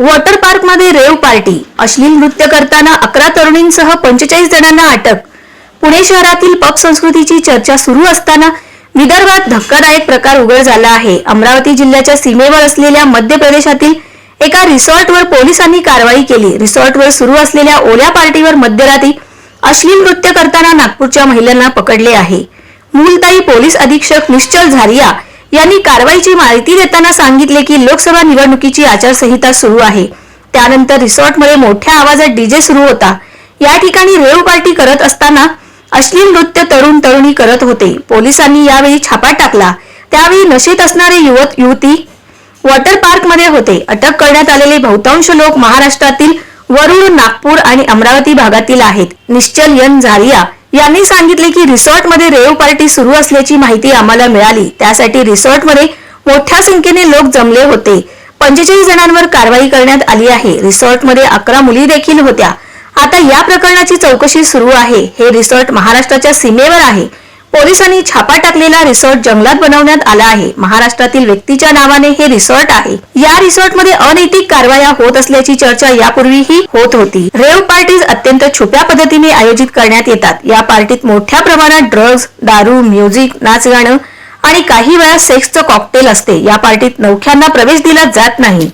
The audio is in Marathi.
वॉटर पार्कमध्ये रेव पार्टी अश्लील नृत्य करताना अकरा तरुणींसह पंचेचाळीस जणांना अटक. पुणे शहरातील पब संस्कृतीची चर्चा सुरू असताना विदर्भात धक्कादायक प्रकार उघड झाला आहे. अमरावती जिल्ह्याच्या सीमेवर असलेल्या मध्य प्रदेशातील एका रिसॉर्टवर पोलिसांनी कारवाई केली. रिसॉर्टवर सुरू असलेल्या ओल्या पार्टीवर मध्यरात्री अश्लील नृत्य करताना नागपूरच्या महिलांना पकडले आहे. मूलताई पोलीस अधीक्षक निश्चल झारिया यांनी कारवाईची माहिती देताना सांगितले की लोकसभा निवडणुकीची आचारसंहिता सुरू आहे. त्यानंतर रिसॉर्टमध्ये मोठ्या आवाजात डीजे सुरू होता. या ठिकाणी रेव पार्टी करत असताना अश्लील नृत्य तरुण तरुणी करत होते. पोलिसांनी यावेळी छापा टाकला. त्यावेळी नशेत असणारे युवक युवती वॉटर पार्कमध्ये होते. अटक करण्यात आलेले बहुतांश लोक महाराष्ट्रातील वरुड नागपूर आणि अमरावती भागातील आहेत. निश्चल यन झारिया यांनी सांगितले की रिसॉर्टमध्ये रेव पार्टी सुरू असल्याची माहिती आम्हाला मिळाली. त्यासाठी रिसॉर्टमध्ये मोठ्या संख्येने लोक जमले होते. पंचेचाळीस जणांवर कारवाई करण्यात आली आहे. रिसॉर्टमध्ये अकरा मुली देखील होत्या. आता या प्रकरणाची चौकशी सुरू आहे. हे रिसॉर्ट महाराष्ट्राच्या सीमेवर आहे. पोलिसांनी छापा टाकलेला रिसॉर्ट जंगलात बनवण्यात आला आहे. महाराष्ट्रातील व्यक्तीच्या नावाने हे रिसॉर्ट आहे. या रिसॉर्टमध्ये अनैतिक कारवाया होत असल्याची चर्चा यापूर्वीही होत होती. रेव पार्टीज अत्यंत छुप्या पद्धतीने आयोजित करण्यात येतात. या पार्टीत मोठ्या प्रमाणात ड्रग्ज दारू म्युझिक नाचगाणं आणि काही वेळा सेक्सचं कॉकटेल असते. या पार्टीत नौख्यांना प्रवेश दिला जात नाही.